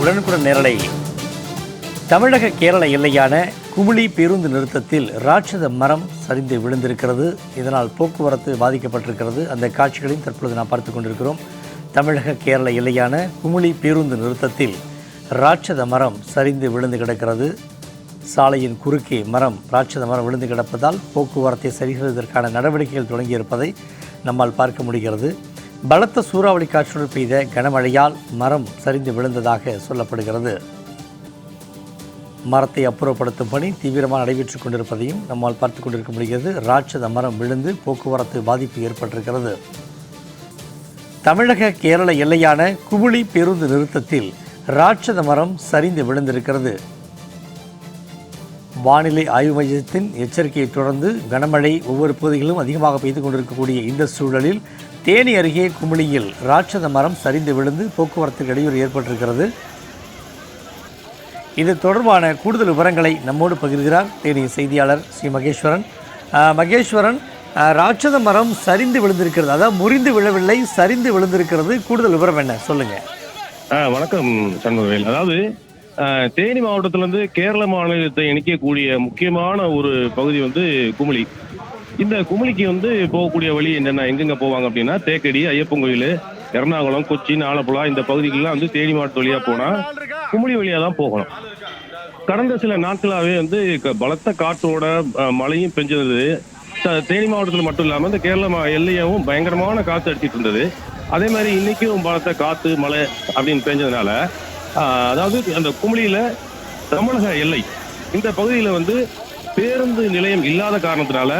உடனுக்குடன் நேரலை. தமிழக கேரள எல்லையான குமிழி பேருந்து நிறுத்தத்தில் ராட்சத மரம் சரிந்து விழுந்திருக்கிறது. இதனால் போக்குவரத்து பாதிக்கப்பட்டிருக்கிறது. அந்த காட்சிகளையும் தற்பொழுது நாம் பார்த்து கொண்டிருக்கிறோம். தமிழக கேரள எல்லையான குமுளி பேருந்து நிறுத்தத்தில் ராட்சத மரம் சரிந்து விழுந்து கிடக்கிறது. சாலையின் குறுக்கே மரம் ராட்சத மரம் விழுந்து கிடப்பதால் போக்குவரத்தை சரி செய்வதற்கான நடவடிக்கைகள் தொடங்கியிருப்பதை நம்மால் பார்க்க முடிகிறது. பலத்த சூறாவளி காற்றுடன் பெய்த கனமழையால் மரம் சரிந்து விழுந்ததாக சொல்லப்படுகிறது. மரத்தை அப்புறப்படுத்தும் பணி தீவிரமாக நடைபெற்றுக் கொண்டிருப்பதையும் நம்மால் பார்த்து கொண்டிருக்க முடிகிறது. ராட்சத மரம் விழுந்து போக்குவரத்து பாதிப்பு ஏற்பட்டிருக்கிறது. தமிழக கேரள எல்லையான குபுளி பேருந்து நிறுத்தத்தில் ராட்சத மரம் சரிந்து விழுந்திருக்கிறது. வானிலை ஆய்வு மையத்தின் எச்சரிக்கையை தொடர்ந்து கனமழை ஒவ்வொரு பகுதிகளிலும் அதிகமாக பெய்து கொண்டிருக்கக்கூடிய இந்த சூழலில் தேனி அருகே குமுளியில் ராட்சத மரம் சரிந்து விழுந்து போக்குவரத்துக்கு இடையூறு ஏற்பட்டிருக்கிறது. இது தொடர்பான கூடுதல் விவரங்களை நம்மோடு பகிர்கிறார் தேனி செய்தியாளர் ஸ்ரீ மகேஸ்வரன். மகேஸ்வரன் ராட்சத மரம் சரிந்து விழுந்திருக்கிறது. அதாவது முறிந்து விழவில்லை சரிந்து விழுந்திருக்கிறது. கூடுதல் விவரம் என்ன? சொல்லுங்க. ஆ, வணக்கம் சண்முகவேல். அதாவது தேனி மாவட்டத்திலிருந்து கேரள மாநிலத்தை இணைக்கக்கூடிய முக்கியமான ஒரு பகுதி வந்து குமுளி இந்த குமிழிக்கு வந்து போகக்கூடிய வழி என்னென்ன எங்கெங்க போவாங்க அப்படின்னா தேக்கடி ஐயப்பன் கோயில் எர்ணாகுளம் கொச்சின் ஆலப்புழா இந்த பகுதிகளெலாம் வந்து தேனி மாவட்ட வழியாக போனால் குமிழி வழியாக தான் போகணும். கடந்த சில நாட்களாகவே வந்து க- பலத்த காற்றோட மழையும் பெஞ்சது. தேனி மாவட்டத்தில் மட்டும் இல்லாமல் இந்த கேரள மா- எல்லையாவும் பயங்கரமான காற்று அடிச்சிட்டு இருந்தது. அதே மாதிரி இன்னைக்கும் பலத்த காற்று மழை அப்படின்னு பெஞ்சதுனால அதாவது அந்த குமிழியில் தமிழக எல்லை இந்த பகுதியில் வந்து பேருந்து நிலையம் இல்லாத காரணத்தினால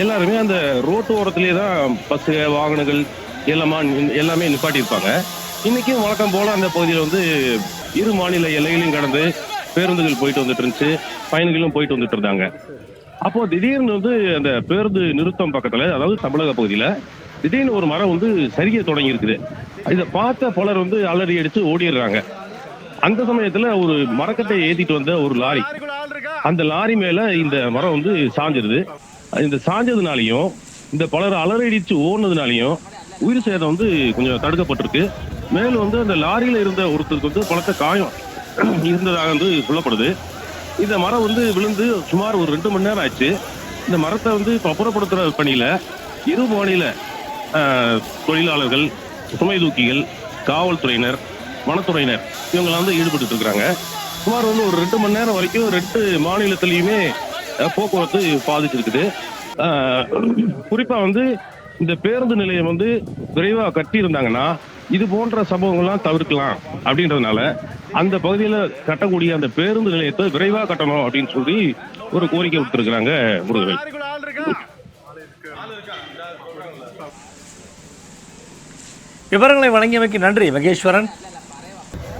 எல்லாருமே அந்த ரோட்டு ஓரத்திலேயே தான் பஸ்ஸு வாகனங்கள் எல்லாமா எல்லாமே நிப்பாட்டியிருப்பாங்க. இன்னைக்கும் வழக்கம் போல அந்த பகுதியில் வந்து இரு மாநில எல்லைகளையும் கடந்து பேருந்துகள் போயிட்டு வந்துட்டு இருந்துச்சு. பயணிகளும் போயிட்டு வந்துட்டு இருந்தாங்க. அப்போ திடீர்னு வந்து அந்த பேருந்து நிறுத்தம் பக்கத்துல அதாவது தமிழக பகுதியில திடீர்னு ஒரு மரம் வந்து சரிய தொடங்கி இருக்குது இதை பார்த்த பலர் வந்து அலறி அடிச்சு ஓடிடுறாங்க. அந்த சமயத்துல ஒரு மரக்கட்டை ஏத்திட்டு வந்த ஒரு லாரி. அந்த லாரி மேல இந்த மரம் வந்து சாஞ்சிருது. இந்த சாஞ்சதுனாலையும் இந்த பலர் அலறடிச்சு ஓடுனதுனாலையும் உயிர் சேதம் வந்து கொஞ்சம் தடுக்கப்பட்டிருக்கு. மேலும் வந்து அந்த லாரியில் இருந்த ஒருத்தருக்கு வந்து பலத்த காயம் இருந்ததாக வந்து சொல்லப்படுது. இந்த மரம் வந்து விழுந்து சுமார் ஒரு ரெண்டு மணி நேரம் ஆச்சு. இந்த மரத்தை வந்து இப்போ அப்புறப்படுத்துற பணியில் இரு மாநில தொழிலாளர்கள் சுமை தூக்கிகள் காவல்துறையினர் வனத்துறையினர் இவங்கெல்லாம் வந்து ஈடுபட்டு இருக்கிறாங்க. சுமார் வந்து ஒரு ரெண்டு மணி நேரம் வரைக்கும் ரெண்டு மாநிலத்திலையுமே போக்குவரத்து பாதிச்சிருக்குது. ஆஹ், குறிப்பா வந்து இந்த பேருந்து நிலையம் வந்து விரைவா கட்டி இருந்தாங்கன்னா இது போன்ற சம்பவங்கள்லாம் தவிர்க்கலாம் அப்படின்றதுனால அந்த பகுதியில கட்டக்கூடிய அந்த பேருந்து நிலையத்தை விரைவா கட்டணும் அப்படின்னு சொல்லி ஒரு கோரிக்கை விட்டுருக்குறாங்க முருகவேல் விவரங்களை வழங்கியமைக்கு நன்றி மகேஸ்வரன்.